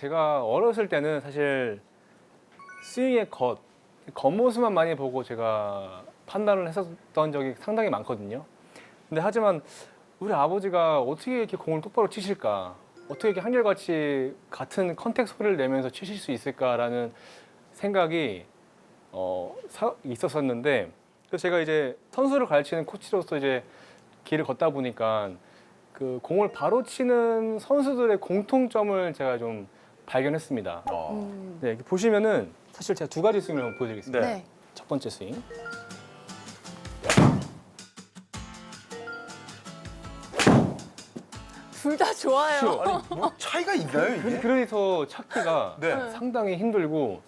제가 어렸을 때는 사실 스윙의 겉, 겉모습만 많이 보고 제가 판단을 했었던 적이 상당히 많거든요. 근데 하지만 우리 아버지가 어떻게 이렇게 공을 똑바로 치실까? 어떻게 이렇게 한결같이 같은 컨택 소리를 내면서 치실 수 있을까라는 생각이 어, 사- 있었었는데 그래서 제가 이제 선수를 가르치는 코치로서 이제 길을 걷다 보니까 그 공을 바로 치는 선수들의 공통점을 제가 좀 발견했습니다. 어. 음. 네, 이렇게 보시면은 사실 제가 두 가지 스윙을 한번 보여드리겠습니다. 네. 네. 첫 번째 스윙. 둘 다 좋아요. 아니 뭐 차이가 있나요 그- 이게? 그래서 찾기가 네. 상당히 힘들고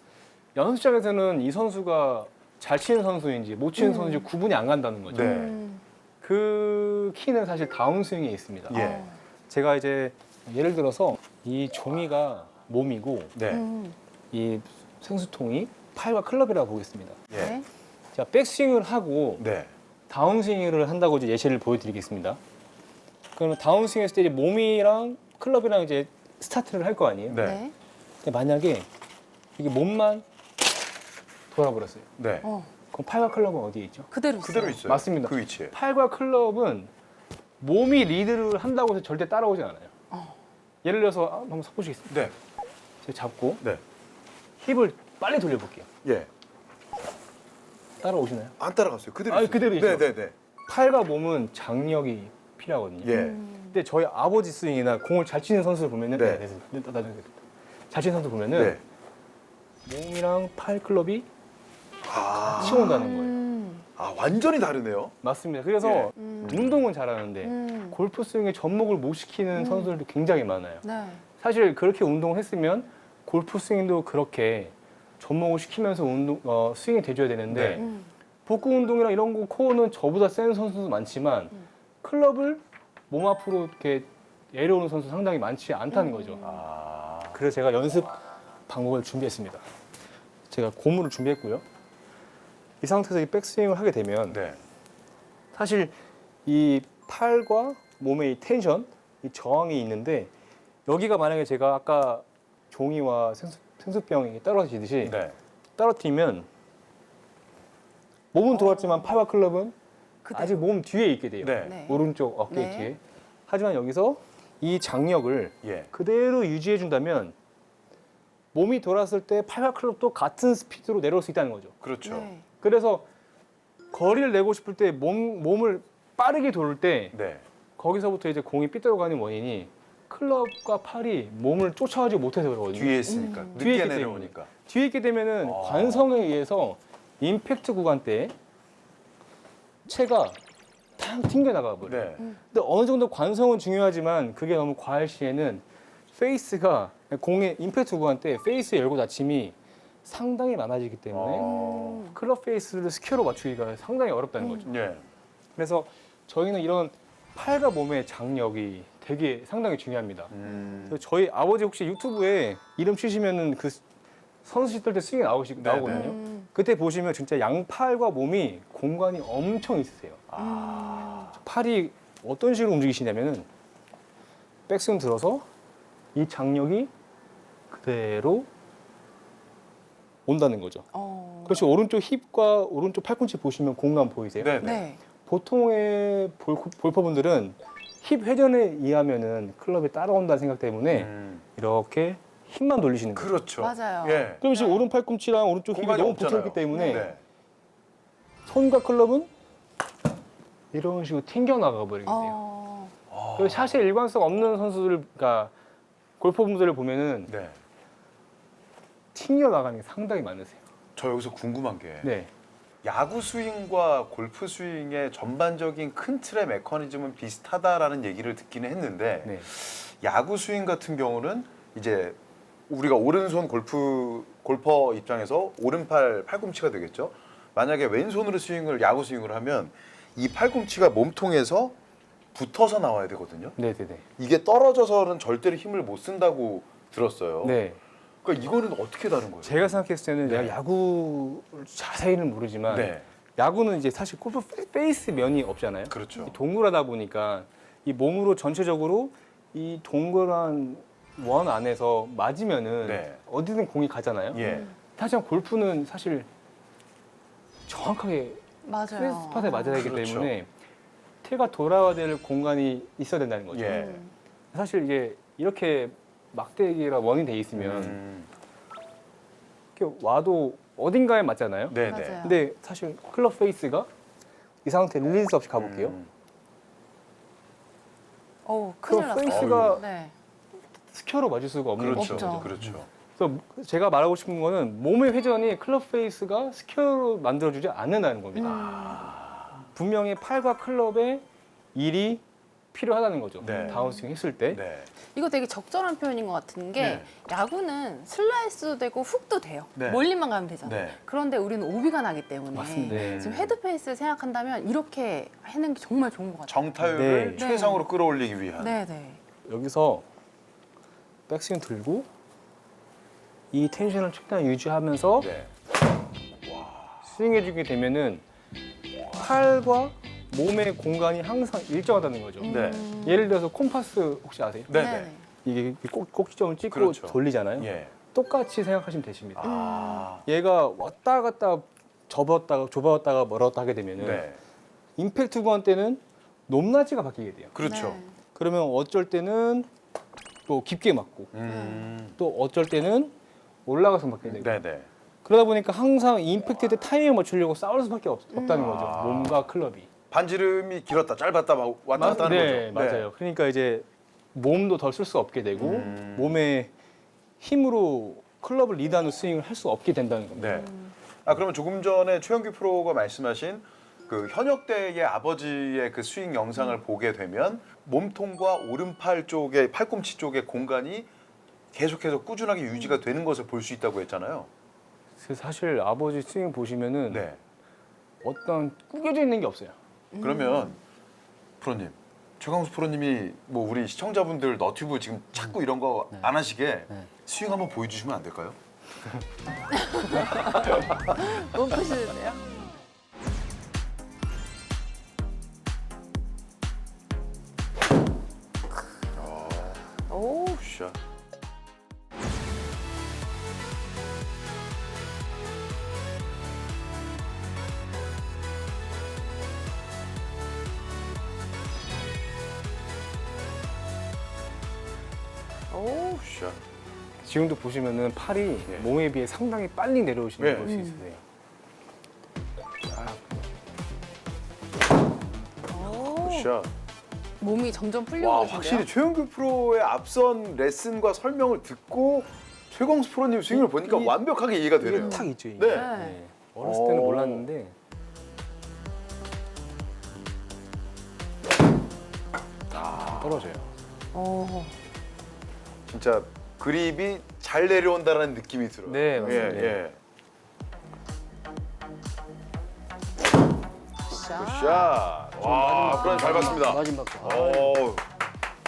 연습장에서는 이 선수가 잘 치는 선수인지 못 치는 음. 선수인지 구분이 안 간다는 거죠. 네. 음. 그 키는 사실 다운스윙에 있습니다. 예. 어. 제가 이제 예를 들어서 이 종이가 몸이고 네. 음. 이 생수통이 팔과 클럽이라고 보겠습니다. 예. 네. 자, 백스윙을 하고 네. 다운스윙을 한다고 이제 예시를 보여드리겠습니다. 그러면 다운스윙 했을 때 이제 몸이랑 클럽이랑 이제 스타트를 할 거 아니에요. 네. 네. 근데 만약에 이게 몸만 돌아버렸어요. 네. 어. 그럼 팔과 클럽은 어디에 있죠? 그대로 있어요. 그대로 있어요. 맞습니다. 그 위치에. 팔과 클럽은 몸이 리드를 한다고 해서 절대 따라오지 않아요. 어. 예를 들어서 아, 한번 써보시겠습니다. 네. 제가 잡고 네. 힙을 빨리 돌려볼게요. 예. 따라오시나요? 안 따라갔어요. 그대로. 아, 있어요. 그대로 있죠. 네, 네, 네. 팔과 몸은 장력이 필요하거든요. 예. 음. 근데 저희 아버지 스윙이나 공을 잘 치는 선수를 보면은 네. 네, 네, 네, 네, 나중에 잘 치는 선수 보면은 네. 몸이랑 팔 클럽이 아. 치워온다는 거예요. 음. 아, 완전히 다르네요. 맞습니다. 그래서 예. 음. 운동은 잘하는데 음. 골프 스윙에 접목을 못 시키는 음. 선수들도 굉장히 많아요. 네. 사실 그렇게 운동을 했으면 골프 스윙도 그렇게 접목을 시키면서 운동 어, 스윙이 돼줘야 되는데 네. 음. 복구 운동이랑 이런 거 코어는 저보다 센 선수도 많지만 음. 클럽을 몸 앞으로 이렇게 내려오는 선수 상당히 많지 않다는 음. 거죠. 아. 그래서 제가 연습 방법을 준비했습니다. 제가 고무를 준비했고요. 이 상태에서 이 백스윙을 하게 되면 네. 사실 이 팔과 몸의 이 텐션, 이 저항이 있는데 여기가 만약에 제가 아까 종이와 생수, 생수병이 떨어지듯이 네. 떨어뜨리면 몸은 돌았지만 팔과 클럽은 그대로. 아직 몸 뒤에 있게 돼요. 네. 네. 오른쪽 어깨 네. 뒤에. 하지만 여기서 이 장력을 예. 그대로 유지해 준다면 몸이 돌았을 때 팔과 클럽도 같은 스피드로 내려올 수 있다는 거죠. 그렇죠. 네. 그래서 거리를 내고 싶을 때 몸, 몸을 빠르게 돌 때 네. 거기서부터 이제 공이 삐뚤어가는 원인이 클럽과 팔이 몸을 쫓아가지 못해서 그러거든요. 뒤에 있으니까. 음. 뒤에 늦게 있기 내려오니까. 뒤에 있게 되면은 아. 관성에 의해서 임팩트 구간 때 채가 탁 튕겨 나가 버려요. 네. 근데 어느 정도 관성은 중요하지만 그게 너무 과할 시에는 페이스가 공의 임팩트 구간 때 페이스 열고 닫힘이 상당히 많아지기 때문에 어. 클럽 페이스를 스퀘어로 맞추기가 상당히 어렵다는 거죠. 예. 그래서 저희는 이런 팔과 몸의 장력이 되게 상당히 중요합니다. 음. 그래서 저희 아버지 혹시 유튜브에 이름 치시면은 그 선수 시절 때 스윙이 나오시, 네, 나오거든요. 음. 그때 보시면 진짜 양팔과 몸이 공간이 엄청 있으세요. 아. 팔이 어떤 식으로 움직이시냐면은 백스윙 들어서 이 장력이 그대로 온다는 거죠. 어. 그렇죠. 오른쪽 힙과 오른쪽 팔꿈치 보시면 공간 보이세요? 네, 네. 네. 보통의 볼, 골퍼분들은 힙 회전에 의하면은 클럽이 따라온다는 생각 때문에 음. 이렇게 힙만 돌리시는 거예요. 그렇죠. 맞아요. 예. 그럼 지금 오른 팔꿈치랑 오른쪽 힙이 공간이 너무 없잖아요. 붙어있기 때문에 네. 손과 클럽은 이런 식으로 튕겨 나가 버리게 돼요. 어. 아. 그리고 샷에 일관성 없는 선수들, 그러니까 골퍼분들을 보면은 네. 튕겨 나가는 게 상당히 많으세요. 저 여기서 궁금한 게 네. 야구 스윙과 골프 스윙의 전반적인 큰 틀의 메커니즘은 비슷하다라는 얘기를 듣기는 했는데 네. 야구 스윙 같은 경우는 이제 우리가 오른손 골프 골퍼 입장에서 오른팔 팔꿈치가 되겠죠. 만약에 왼손으로 스윙을 야구 스윙을 하면 이 팔꿈치가 몸통에서 붙어서 나와야 되거든요. 네네네. 이게 떨어져서는 절대로 힘을 못 쓴다고 들었어요. 네. 그러니까 이거는 어떻게 다른 거예요? 제가 생각했을 때는 네. 내가 야구 자세히는 모르지만 네, 야구는 이제 사실 골프 페- 페이스 면이 없잖아요. 그렇죠. 동그라다 보니까 이 몸으로 전체적으로 이 동그란 원 안에서 맞으면은 네. 어디든 공이 가잖아요. 예. 하지만 골프는 사실 정확하게 맞아요. 스팟에 맞아야 되기 그렇죠. 때문에 태가 돌아와야 될 공간이 있어야 된다는 거죠. 예. 음. 사실 이게 이렇게 막대기가 원이 돼 있으면 음. 이렇게 와도 어딘가에 맞잖아요. 네네. 맞아요. 근데 사실 클럽 페이스가 이 상태 릴리즈 없이 가볼게요. 음. 어우, 큰일 그럼. 페이스가 네. 스퀘어로 맞을 수가 없는 그렇죠. 거죠. 없죠. 그렇죠. 그래서 제가 말하고 싶은 거는 몸의 회전이 클럽 페이스가 스퀘어로 만들어주지 않는다는 겁니다. 음. 분명히 팔과 클럽의 일이 필요하다는 거죠. 네. 다운스윙 했을 때. 네. 이거 되게 적절한 표현인 것 같은 게 네. 야구는 슬라이스도 되고 훅도 돼요. 네. 멀리만 가면 되잖아요. 네. 그런데 우리는 오비가 나기 때문에 맞습니다. 네. 지금 헤드페이스를 생각한다면 이렇게 하는 게 정말 좋은 것 같아요. 정타율을 네. 최상으로 끌어올리기 위한. 네, 네. 여기서 백스윙 들고 이 텐션을 최대한 유지하면서 네. 스윙해주게 되면은 팔과 몸의 공간이 항상 일정하다는 거죠. 네. 음. 예를 들어서 콤파스 혹시 아세요? 네. 네네. 네. 이게 꼭, 꼭지점을 찍고 그렇죠. 돌리잖아요. 예. 똑같이 생각하시면 되십니다. 아. 얘가 왔다 갔다 접었다가 좁았다가 멀었다 하게 되면은 네. 임팩트 구간 때는 높낮이가 바뀌게 돼요. 그렇죠. 네. 그러면 어쩔 때는 또 깊게 맞고 음. 또 어쩔 때는 올라가서 맞게 되고 네네. 그러다 보니까 항상 임팩트 때 타이밍을 맞추려고 싸울 수밖에 없, 다는 거죠. 아. 몸과 클럽이. 반지름이 길었다 짧았다 막 왔다 갔다 하는 네, 거죠. 맞아요. 그러니까 이제 몸도 덜 쓸 수 없게 되고 음. 몸의 힘으로 클럽을 리드하는 스윙을 할 수 없게 된다는 겁니다. 네. 아 그러면 조금 전에 최영규 프로가 말씀하신 그 현역 때의 아버지의 그 스윙 영상을 보게 되면 몸통과 오른팔 쪽의 팔꿈치 쪽의 공간이 계속해서 꾸준하게 유지가 되는 것을 볼 수 있다고 했잖아요. 그래서 사실 아버지 스윙 보시면은 네. 어떤 구겨져 있는 게 없어요. 그러면 프로님 최강수 프로님이 뭐 우리 시청자분들 너튜브 지금 자꾸 이런 거 안 하시게 스윙 한번 보여주시면 안 될까요? 못 보시는데요? 오, 굿샷. 지금도 보시면은 팔이 예. 몸에 비해 상당히 빨리 내려오시는 네. 걸볼수 음. 있으세요. 오. 굿샷. 몸이 점점 계신데요? 확실히 최영규 프로의 앞선 레슨과 설명을 듣고 최광수 프로님 스윙을 보니까 이- 완벽하게 이해가 되네요. 탁 있죠. 이게. 네. 네. 어렸을 때는 오. 몰랐는데 아, 떨어져요. 오. 진짜 그립이 잘 내려온다는 느낌이 들어요. 네, 예, 맞습니다. 예. 샷. 굿샷. 와, 그럼 잘 봤습니다. 마지막 거. 오,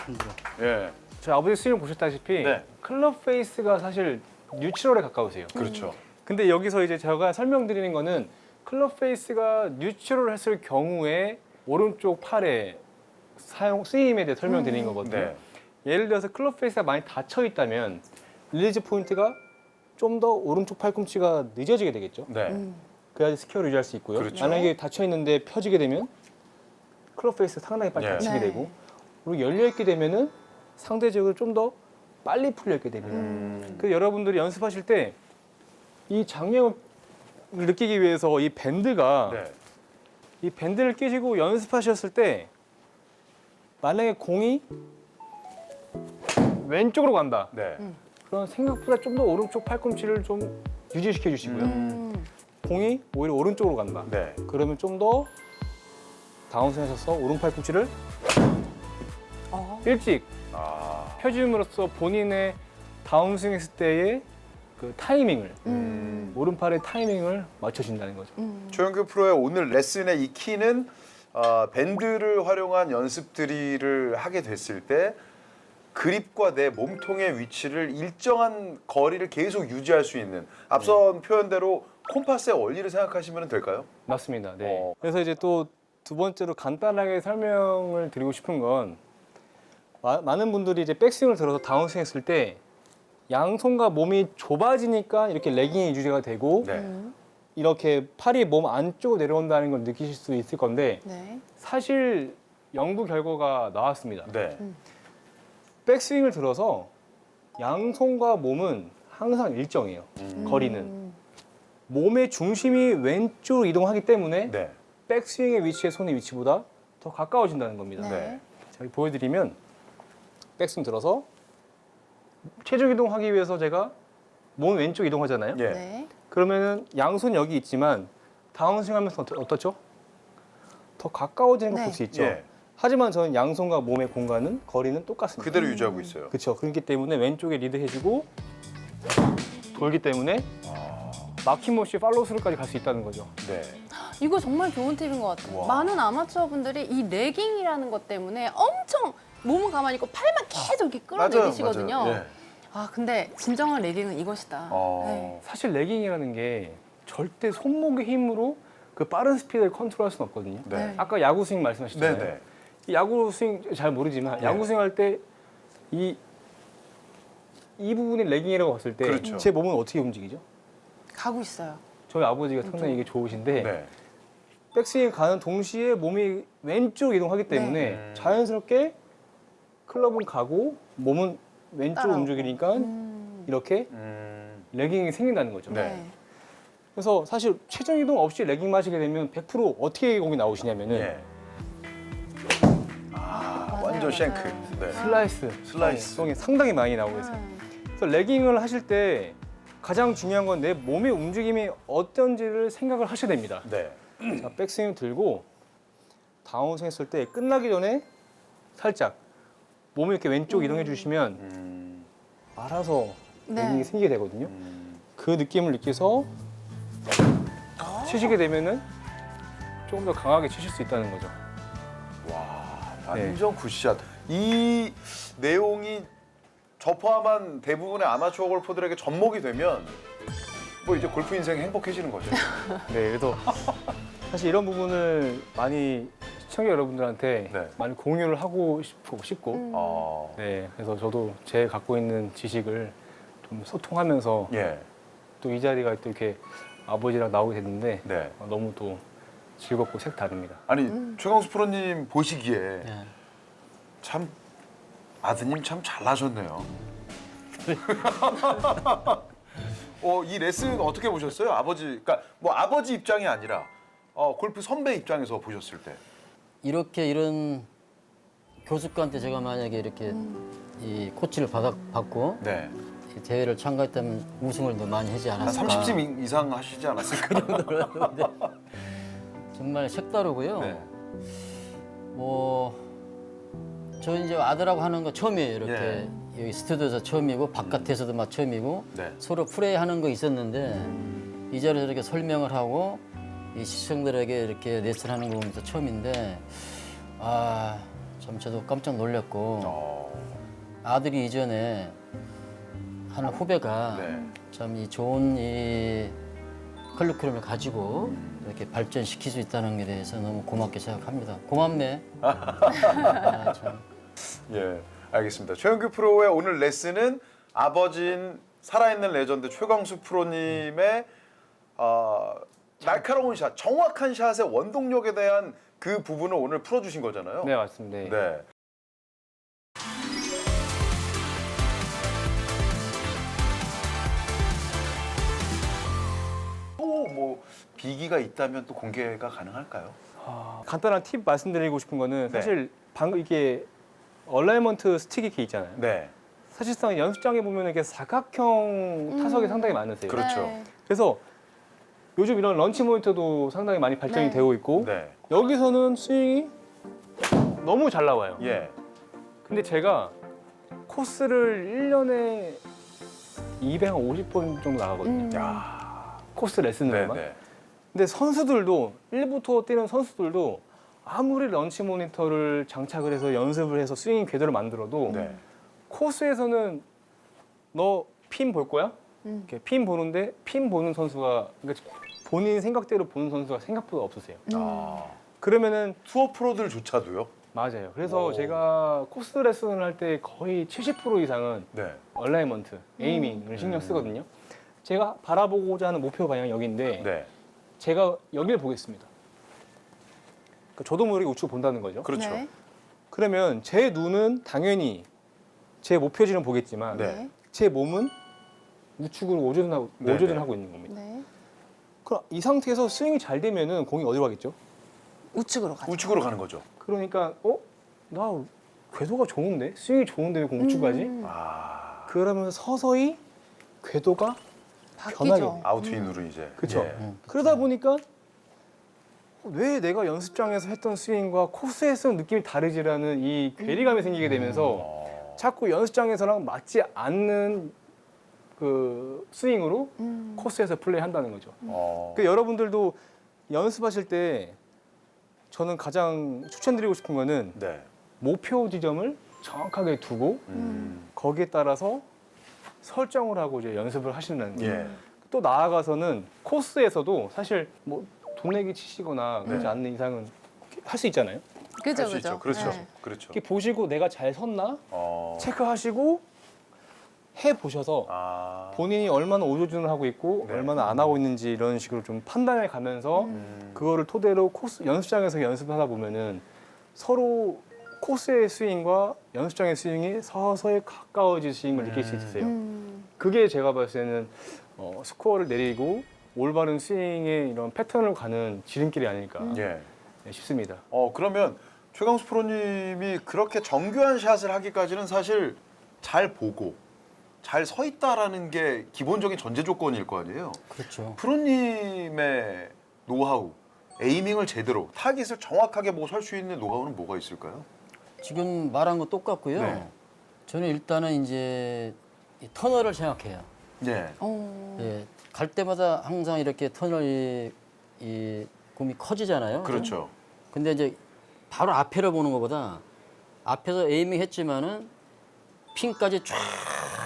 힘들어. 예, 저희 아버지 스윙 보셨다시피 네. 클럽 페이스가 사실 뉴트럴에 가까우세요. 그렇죠. 근데 여기서 이제 제가 설명드리는 거는 클럽 페이스가 뉴트럴 했을 경우에 오른쪽 팔에 사용 스윙에 대해 설명드리는 거거든요. 네. 예를 들어서 클럽 페이스가 많이 닫혀 있다면 릴리즈 포인트가 좀 더 오른쪽 팔꿈치가 늦어지게 되겠죠. 네. 음. 그래야지 스퀘어를 유지할 수 있고요. 그렇죠. 만약에 닫혀 있는데 펴지게 되면 클럽 페이스가 상당히 빨리 네. 닫히게 네. 되고 그리고 열려 있게 되면은 상대적으로 좀 더 빨리 풀려 있게 됩니다. 음. 그래서 여러분들이 연습하실 때 이 장력을 느끼기 위해서 이 밴드가 네. 이 밴드를 끼시고 연습하셨을 때 만약에 공이 왼쪽으로 간다. 네. 음. 그럼 생각보다 좀 더 오른쪽 팔꿈치를 좀 유지시켜 주시고요. 음. 공이 오히려 오른쪽으로 간다. 네. 그러면 좀 더 다운스윙 하셔서 오른 팔꿈치를 어. 일찍 아. 펴줌으로써 본인의 다운스윙 했을 때의 그 타이밍을 음. 오른팔의 타이밍을 맞춰준다는 거죠. 음. 최영규 프로의 오늘 레슨의 이 키는 어, 밴드를 활용한 연습들이를 하게 됐을 때 그립과 내 몸통의 위치를 일정한 거리를 계속 유지할 수 있는 앞선 표현대로 콤파스의 원리를 생각하시면 될까요? 맞습니다. 네. 어. 그래서 이제 또 두 번째로 간단하게 설명을 드리고 싶은 건 마- 많은 분들이 이제 백스윙을 들어서 다운스윙 했을 때 양손과 몸이 좁아지니까 이렇게 레깅이 유지가 되고 네. 음. 이렇게 팔이 몸 안쪽으로 내려온다는 걸 느끼실 수 있을 건데 네. 사실 연구 결과가 나왔습니다. 네. 백스윙을 들어서 양손과 몸은 항상 일정해요. 음. 거리는 음. 몸의 중심이 왼쪽으로 이동하기 때문에 네. 백스윙의 위치의 손의 위치보다 더 가까워진다는 겁니다. 네. 네. 자, 보여드리면 백스윙 들어서 체중 이동하기 위해서 제가 몸 왼쪽 이동하잖아요. 예. 네. 그러면은 양손 여기 있지만 다운스윙 하면서 어떠- 어떻죠? 더 가까워지는 걸 네. 볼수 있죠. 예. 하지만 저는 양손과 몸의 공간은 거리는 똑같습니다. 그대로 유지하고 있어요. 그렇죠. 그렇기 때문에 왼쪽에 리드해주고 돌기 때문에 아, 막힘없이 팔로우 스루까지 갈 수 있다는 거죠. 네. 이거 정말 좋은 팁인 것 같아요. 와. 많은 아마추어 분들이 이 레깅이라는 것 때문에 엄청 몸은 가만히 있고 팔만 계속 이렇게 끌어내리시거든요. 맞아요. 예. 아 근데 진정한 레깅은 이것이다. 어. 네. 사실 레깅이라는 게 절대 손목의 힘으로 그 빠른 스피드를 컨트롤할 수는 없거든요. 네. 네. 아까 야구 스윙 네, 말씀하셨잖아요. 네. 이 야구 스윙 잘 모르지만 네. 야구 스윙 할 때 이 이 부분이 레깅이라고 봤을 때 제 그렇죠. 몸은 어떻게 움직이죠? 가고 있어요. 저희 아버지가 상당히 이게 좋으신데 네. 백스윙 가는 동시에 몸이 왼쪽 이동하기 때문에 네. 자연스럽게 클럽은 가고 몸은 왼쪽 따라오고. 움직이니까 음. 이렇게 음. 레깅이 생긴다는 거죠. 네. 그래서 사실 체중 이동 없이 레깅 마시게 되면 100% 어떻게 공이 나오시냐면은 예. 아. 맞아요. 네. 슬라이스, 슬라이스. 송이 상당히 많이 나오고 있어요. 음. 그래서 레깅을 하실 때 가장 중요한 건 내 몸의 움직임이 어떤지를 생각을 하셔야 됩니다. 네. 자, 백스윙 들고 다운스윙 했을 때 끝나기 전에 살짝 몸을 이렇게 왼쪽 이동해 주시면 음. 알아서 네. 레깅이 생기게 되거든요. 음. 그 느낌을 느껴서 치시게 되면은 조금 더 강하게 치실 수 있다는 거죠. 와, 네. 완전 굿샷. 이 내용이 저 포함한 대부분의 아마추어 골퍼들에게 접목이 되면 뭐 이제 골프 인생 행복해지는 거죠. 네, 그래서 사실 이런 부분을 많이 시청자 여러분들한테 네. 많이 공유를 하고 싶고, 싶고 음. 어. 네, 그래서 저도 제 갖고 있는 지식을 좀 소통하면서 예. 또 이 자리가 또 이렇게 아버지랑 나오게 됐는데 네. 어, 너무 또 즐겁고 색다릅니다. 아니 음. 최광수 프로님 보시기에 예. 참 아드님 참 잘나셨네요. 어, 이 레슨 어떻게 보셨어요? 아버지, 그러니까 뭐 아버지 입장이 아니라 어, 골프 선배 입장에서 보셨을 때. 이렇게 이런 교수님한테 제가 만약에 이렇게 이 코치를 받아, 받고 네. 이 대회를 참가했다면 우승을 더 많이 하지 한 않았을까. 30sim 이상 하시지 않았을까? 정말 색다르고요. 네. 뭐, 저 이제 아들하고 하는 거 처음이에요. 이렇게 예. 여기 스튜디오에서 처음이고 바깥에서도 막 처음이고 네. 서로 플레이 하는 거 있었는데 이 자리에서 이렇게 설명을 하고 이 시청들에게 이렇게 레슨 하는 거 보면서 처음인데 아 참 저도 깜짝 놀랐고 어, 아들이 이전에 하는 후배가 네. 참이 좋은 이 컬리큘럼을 가지고 이렇게 발전시킬 수 있다는 게 대해서 너무 고맙게 생각합니다. 고맙네. 아, 참. 예, 알겠습니다. 최영규 프로의 오늘 레슨은 아버지인 살아있는 레전드 최광수 프로님의 어, 날카로운 샷, 정확한 샷의 원동력에 대한 그 부분을 오늘 풀어주신 거잖아요. 네, 맞습니다. 네. 네. 또 뭐 비기가 있다면 또 공개가 가능할까요? 아, 간단한 팁 말씀드리고 싶은 거는 네. 사실 방금 이게 얼라이먼트 스틱이 이렇게 있잖아요. 네. 사실상 연습장에 보면 이게 사각형 타석이 음. 상당히 많으세요. 그렇죠. 네. 그래서 요즘 이런 런치 모니터도 상당히 많이 발전이 네. 되고 있고 네. 여기서는 스윙이 너무 잘 나와요. 예. 근데 제가 코스를 1년에 250번 정도 나가거든요. 음. 야. 코스 네, 레슨으로만. 네. 근데 선수들도 1부터 뛰는 선수들도 아무리 런치 모니터를 장착을 해서 연습을 해서 스윙 궤도를 만들어도 네. 코스에서는 너 핀 볼 거야? 음. 이렇게 핀 보는데 핀 보는 선수가 그러니까 본인 생각대로 보는 선수가 생각보다 없으세요. 음. 아. 그러면은 투어 프로들조차도요. 맞아요. 그래서 오. 제가 코스 레슨을 할 때 거의 70% 이상은 네. 얼라이먼트, 에이밍을 신경 쓰거든요. 제가 바라보고자 하는 목표 방향이 여기인데 네. 제가 여기를 보겠습니다. 그러니까 저도 모르게 우측을 본다는 거죠. 그렇죠. 네. 그러면 제 눈은 당연히 제 목표지는 보겠지만 네. 제 몸은 우측으로 오조준하고, 네, 오조준하고 있는 겁니다. 네. 그럼 이 상태에서 스윙이 잘 되면은 공이 어디로 가겠죠? 우측으로 가죠. 우측으로 가는 거죠. 그러니까 어? 나 궤도가 좋은데? 스윙이 좋은데 왜 공 우측 가지? 음, 아. 그러면 서서히 궤도가 바뀌죠. 변하게. 아웃트인으로 이제. 그쵸. 예. 음, 그러다 보니까 왜 내가 연습장에서 했던 스윙과 코스에서 느낌이 다르지라는 이 괴리감이 생기게 되면서 어. 자꾸 연습장에서랑 맞지 않는 그 스윙으로 음. 코스에서 플레이한다는 거죠. 어. 그 여러분들도 연습하실 때 저는 가장 추천드리고 싶은 거는 네. 목표 지점을 정확하게 두고 음. 거기에 따라서 설정을 하고 이제 연습을 하시는. 예. 또 나아가서는 코스에서도 사실 뭐 돈 내기 치시거나 그러지 네. 않는 이상은 할 수 있잖아요. 그죠, 할수 그죠. 있죠. 그렇죠. 네. 그렇죠. 이렇게 보시고 내가 잘 섰나 어. 체크하시고 해 보셔서 아. 본인이 얼마나 오조준을 하고 있고 네. 얼마나 안 하고 있는지 이런 식으로 좀 판단해 가면서 음. 그거를 토대로 코스 연습장에서 연습하다 보면은 서로 코스의 스윙과 연습장의 스윙이 서서히 가까워질 스윙을 느낄 수 있으세요. 음. 그게 제가 봤을 때는 어, 스코어를 내리고 올바른 스윙의 이런 패턴을 가는 지름길이 아닐까 예. 네, 싶습니다. 어 그러면 최강수 프로님이 그렇게 정교한 샷을 하기까지는 사실 잘 보고 잘 서 있다라는 게 기본적인 전제 조건일 거 아니에요. 그렇죠. 프로님의 노하우, 에이밍을 제대로 타깃을 정확하게 보고 설 수 있는 노하우는 뭐가 있을까요? 지금 말한 거 똑같고요. 네. 저는 일단은 이제 이 터널을 생각해요. 예. 어. 예, 갈 때마다 항상 이렇게 터널이 이 공이 커지잖아요. 그렇죠. 근데 이제 바로 앞에를 보는 것보다 앞에서 에이밍 했지만은 핀까지 쫙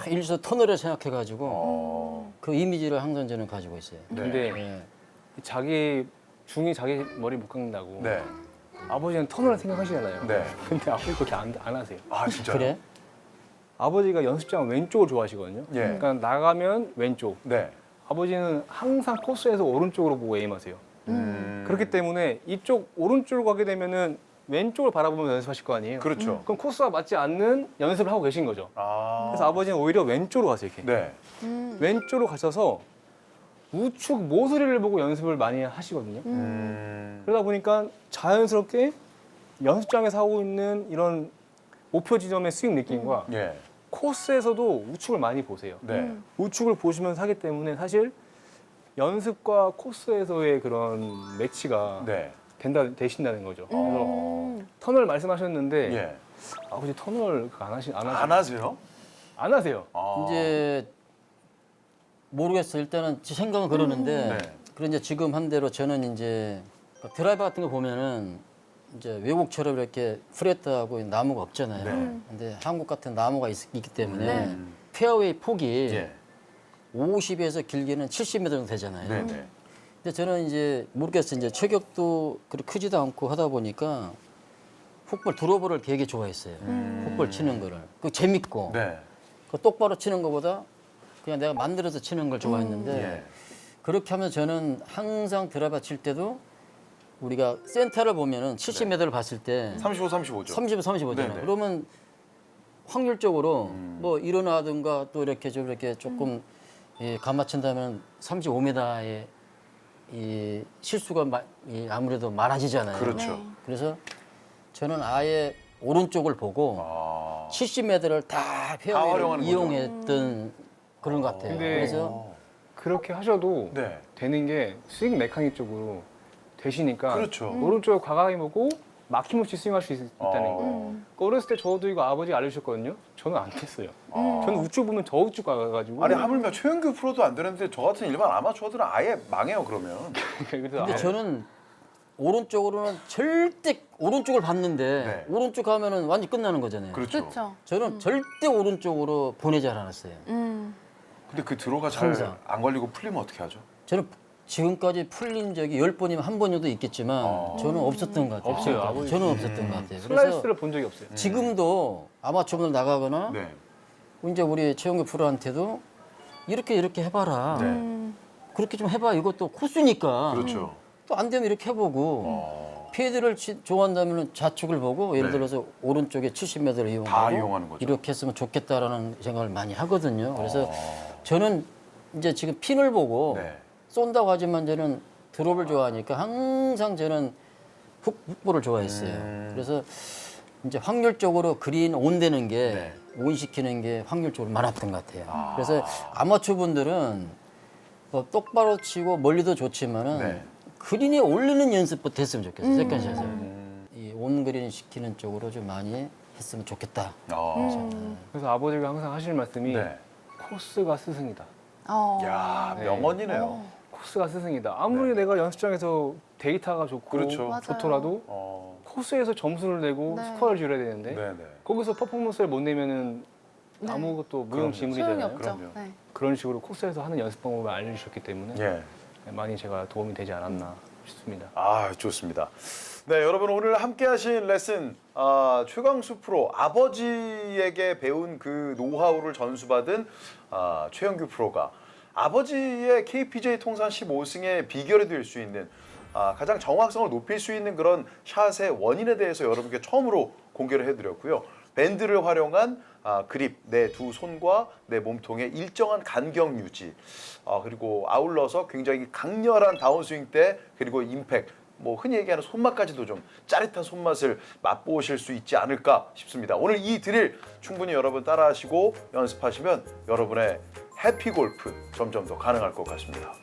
일서 터널을 생각해가지고 어. 그 이미지를 항상 저는 가지고 있어요. 네. 근데 예. 자기 중이 자기 머리 못 깎는다고 네. 아버지는 터널을 생각하시잖아요. 네. 근데 아버지 그렇게 안, 안 하세요. 아 진짜요? 그래? 아버지가 연습장 왼쪽을 좋아하시거든요. 예. 그러니까 나가면 왼쪽. 네. 아버지는 항상 코스에서 오른쪽으로 보고 에임하세요. 음. 그렇기 때문에 이쪽 오른쪽으로 가게 되면은 왼쪽을 바라보면서 연습하실 거 아니에요. 그렇죠. 그럼 코스와 맞지 않는 연습을 하고 계신 거죠. 아. 그래서 아버지는 오히려 왼쪽으로 가세요. 이렇게. 네. 음. 왼쪽으로 가셔서 우측 모서리를 보고 연습을 많이 하시거든요. 음. 그러다 보니까 자연스럽게 연습장에서 하고 있는 이런 목표 지점의 스윙 느낌과 예. 코스에서도 우측을 많이 보세요. 네. 음. 우측을 보시면서 하기 때문에 사실 연습과 코스에서의 그런 매치가 네. 된다 되신다는 거죠. 그래서 음. 터널 말씀하셨는데 예. 아버지 터널 그거 안 하시 안, 안 하시, 하세요? 안 하세요. 아. 이제 모르겠어요. 일단은 제 생각은 그러는데 네. 그런 이제 지금 한 대로 저는 이제 그 드라이버 같은 거 보면은 이제 외국처럼 이렇게 프레트하고 나무가 없잖아요. 네. 근데 한국 같은 나무가 있, 기 때문에 네. 페어웨이 폭이 예. 50에서 길게는 70m 정도 되잖아요. 네, 네. 근데 저는 이제 모르겠어요. 이제 체격도 그렇게 크지도 않고 하다 보니까 풋볼 드로버를 되게 좋아했어요. 풋볼 치는 거를. 그 재밌고 네. 그 똑바로 치는 것보다 그냥 내가 만들어서 치는 걸 좋아했는데 예. 그렇게 하면 저는 항상 드라이버 칠 때도 우리가 센터를 보면은 70m를 봤을 때 35, 35죠. 30, 35잖아요. 네네. 그러면 확률적으로 음. 뭐 일어나든가 또 이렇게 좀 이렇게 조금 예, 감 맞춘다면 35m의 이 실수가 마- 이 아무래도 많아지잖아요. 그렇죠. 네. 그래서 저는 아예 오른쪽을 보고 아. 70m를 다다 페어웨이를 활용하는 거죠. 이용했던 그런 것 같아요. 근데 그래서 그렇게 하셔도 네. 되는 게 스윙 메카닉 쪽으로 되시니까 그렇죠. 오른쪽을 과감히 보고 막힘없이 스윙할 수 있, 다는 어. 거예요. 음. 그러니까 어렸을 때 저도 이거 아버지가 알려주셨거든요. 저는 안 됐어요. 아. 저는 우측 보면 저 우측 가가지고 아니 하물며 최영규 프로도 안 되는데 저 같은 일반 아마추어들은 아예 망해요 그러면. 그래서 근데 아, 저는 오른쪽으로는 절대 오른쪽을 봤는데 네. 오른쪽 가면은 완전 끝나는 거잖아요. 그렇죠. 그렇죠. 저는 절대 오른쪽으로 보내지 않았어요. 음. 근데 그 드로가 잘 항상. 안 걸리고 풀리면 어떻게 하죠? 저는 지금까지 풀린 적이 열 번이면 한 번이라도 있겠지만 어. 저는 없었던 것 같아요. 없어요. 아버지. 저는 없었던 것 같아요. 그래서 슬라이스를 본 적이 없어요. 지금도 아마추어분들 나가거나 네. 이제 우리 최영규 프로한테도 이렇게 이렇게 해봐라. 네. 음. 그렇게 좀 해봐. 이것도 코스니까 그렇죠. 또 안 되면 이렇게 해보고 어. 피해들을 치- 좋아한다면 좌측을 보고 예를 네. 들어서 오른쪽에 70m를 이용하고 다 이용하는 거죠. 이렇게 했으면 좋겠다라는 생각을 많이 하거든요. 그래서 어. 저는 이제 지금 핀을 보고 네. 쏜다고 하지만 저는 드롭을 좋아하니까 항상 저는 훅, 훅볼을 좋아했어요. 음. 그래서 이제 확률적으로 그린 온 되는 게 네. 온 시키는 게 확률적으로 많았던 것 같아요. 아. 그래서 아마추어 분들은 뭐 똑바로 치고 멀리도 좋지만은 네. 그린에 올리는 연습부터 했으면 좋겠어요. 음. 세컨샷을. 음. 이온 그린 시키는 쪽으로 좀 많이 했으면 좋겠다. 어. 음. 그래서 아버지가 항상 하시는 말씀이 네. 코스가 스승이다. 어. 야 네. 명언이네요. 어. 코스가 스승이다. 아무리 내가 연습장에서 데이터가 좋고 그렇죠. 맞아요. 좋더라도 어. 코스에서 점수를 내고 네. 스코어를 줄여야 되는데 네네. 거기서 퍼포먼스를 못 내면은 네. 아무것도. 소용이 무용지물이잖아요. 없죠. 그럼요. 네. 그런 식으로 코스에서 하는 연습 방법을 알려주셨기 때문에 예. 많이 제가 도움이 되지 않았나 싶습니다. 아 좋습니다. 네 여러분 오늘 함께 하신 레슨 아, 최광수 프로 아버지에게 배운 그 노하우를 전수받은 아, 최영규 프로가 아버지의 KPJ 통산 15승의 비결이 될 수 있는 아, 가장 정확성을 높일 수 있는 그런 샷의 원인에 대해서 여러분께 처음으로 공개를 해드렸고요. 밴드를 활용한 아, 그립 내 두 손과 내 몸통의 일정한 간격 유지 아, 그리고 아울러서 굉장히 강렬한 다운스윙 때 그리고 임팩 뭐 흔히 얘기하는 손맛까지도 좀 짜릿한 손맛을 맛보실 수 있지 않을까 싶습니다. 오늘 이 드릴 충분히 여러분 따라하시고 연습하시면 여러분의 해피 골프 점점 더 가능할 것 같습니다.